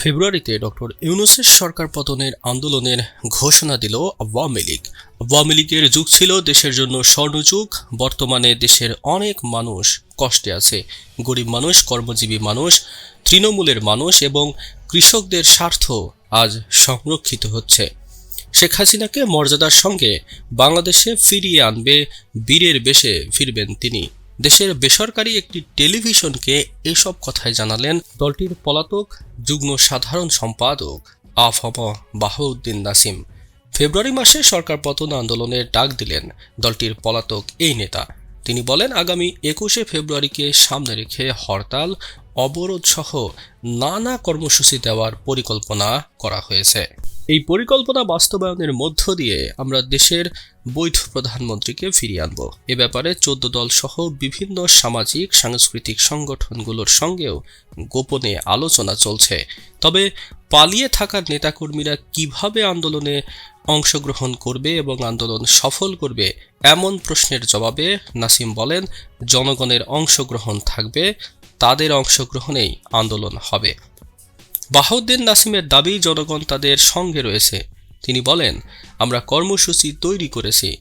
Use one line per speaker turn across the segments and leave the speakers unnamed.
ফেব্রুয়ারিতে ডক্টর ইউনুসের সরকার পতনের আন্দোলনের ঘোষণা দিল আওয়ামী লীগ। আওয়ামী লীগের যুগ ছিল দেশের জন্য স্বর্ণযুগ, বর্তমানে দেশের অনেক মানুষ কষ্টে আছে। গরিব মানুষ, কর্মজীবী মানুষ, তৃণমূলের মানুষ এবং কৃষকদের স্বার্থ আজ সংরক্ষিত হচ্ছে। শেখ হাসিনাকে মর্যাদার সঙ্গে বাংলাদেশে ফিরিয়ে আনবে, বীরের বেশে ফিরবেন তিনি। দেশের বেসরকারি একটি টেলিভিশনকে এসব কথাই জানালেন দলটির পলাতক যুগ্ম সাধারণ সম্পাদক আফম বাহাউদ্দিন নাসিম। ফেব্রুয়ারি মাসে সরকার পতন আন্দোলনের ডাক দিলেন দলটির পলাতক এই নেতা। তিনি বলেন, আগামী একুশে ফেব্রুয়ারিকে সামনে রেখে হরতাল অবরোধ সহ নানা কর্মসূচি দেওয়ার পরিকল্পনা করা হয়েছে। এই পরিকল্পনা বাস্তবায়নের মধ্য দিয়ে আমরা দেশের বৈধ প্রধানমন্ত্রীকে ফিরিয়ে আনব। এ ব্যাপারে চোদ্দ দল সহ বিভিন্ন সামাজিক, সাংস্কৃতিক সংগঠনগুলোর সঙ্গেও গোপনে আলোচনা চলছে। তবে পালিয়ে থাকা নেতাকর্মীরা কীভাবে আন্দোলনে অংশগ্রহণ করবে এবং আন্দোলন সফল করবে এমন প্রশ্নের জবাবে নাসিম বলেন, জনগণের অংশগ্রহণ থাকবে, তাদের অংশগ্রহণেই আন্দোলন হবে। বাহাউদ্দিন নাসিমের দাবি জনগণ তাদের সঙ্গে রয়েছে। তিনি বলেন, আমরা কর্মসূচি তৈরি করেছি।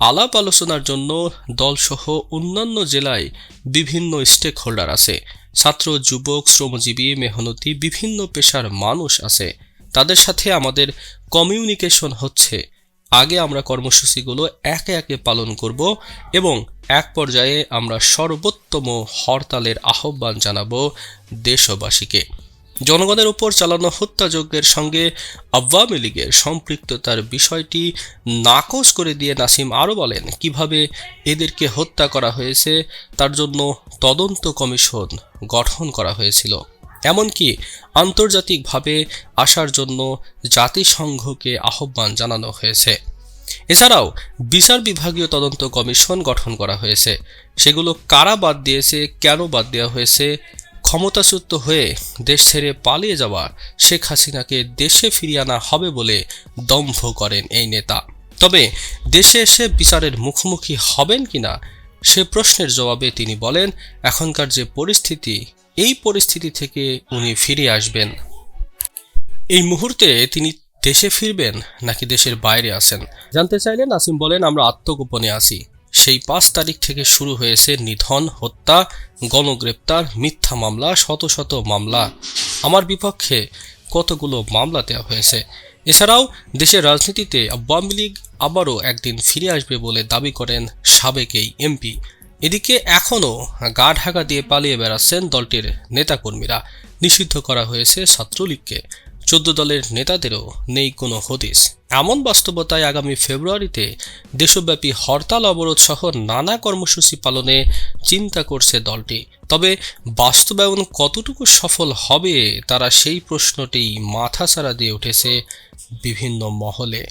আলাপ আলোচনার জন্য দলসহ অন্যান্য জেলায় বিভিন্ন স্টেক হোল্ডার আছে। ছাত্র, যুবক, শ্রমজীবী, মেহনতি, বিভিন্ন পেশার মানুষ আছে। তাদের সাথে আমাদের কমিউনিকেশন হচ্ছে। আগে আমরা কর্মসূচিগুলো একে একে পালন করব এবং এক পর্যায়ে আমরা সর্বোত্তম হরতালের আহ্বান জানাব দেশবাসীকে। জনগণের উপর চালানো হত্যাযজ্ঞের সঙ্গে আওয়ামী লীগের সম্পৃক্ততার বিষয়টি নাকচ করে দিয়ে নাসিম আরও বলেন, কীভাবে এদেরকে হত্যা করা হয়েছে, তার জন্য তদন্ত কমিশন গঠন করা হয়েছিল। এমনকি আন্তর্জাতিকভাবে আসার জন্য জাতিসংঘকে আহ্বান জানানো হয়েছে। এছাড়াও বিচার বিভাগীয় তদন্ত কমিশন গঠন করা হয়েছে। সেগুলো কারা বাদ দিয়েছে, কেন বাদ দেওয়া হয়েছে ক্ষমতাচ্যুত হয়ে দেশ ছেড়ে পালিয়ে যাওয়া শেখ হাসিনাকে দেশে ফিরিয়ে আনা হবে বলে দম্ভ করেন এই নেতা। তবে দেশে এসে বিচারের মুখোমুখি হবেন কিনা, সে প্রশ্নের জবাবে তিনি বলেন, এখনকার যে পরিস্থিতি, এই পরিস্থিতি থেকে উনি ফিরে আসবেন। এই মুহূর্তে তিনি দেশে ফিরবেন নাকি দেশের বাইরে আছেন? জানতে চাইলে নাসিম বলেন, আমরা আত্মগোপনে আছি। সেই পাঁচ তারিখ থেকে শুরু হয়েছে নিধন, হত্যা, গণগ্রেপ্তার, মিথ্যা মামলা, শত শত মামলা। আমার বিপক্ষে কতগুলো মামলা দেওয়া হয়েছে? এছাড়াও দেশের রাজনীতিতে আওয়ামী লীগ আবারও একদিন ফিরে আসবে বলে দাবি করেন সাবেক এই এমপি। এদিকে এখনও গা ঢাকা দিয়ে পালিয়ে বেড়াচ্ছেন দলটির নেতাকর্মীরা। নিষিদ্ধ করা হয়েছে ছাত্রলীগকে। চোদ্দ দলের নেতাদেরও নেই কোনো হদিস। এমন বাস্তবতায় আগামী ফেব্রুয়ারিতে দেশব্যাপী হরতাল অবরোধ সহ নানা কর্মসূচি পালনে চিন্তা করছে দলটি। তবে বাস্তবায়ন কতটুকু সফল হবে তারা সেই প্রশ্নটি মাথাছাড়া দিয়ে উঠেছে বিভিন্ন মহলে।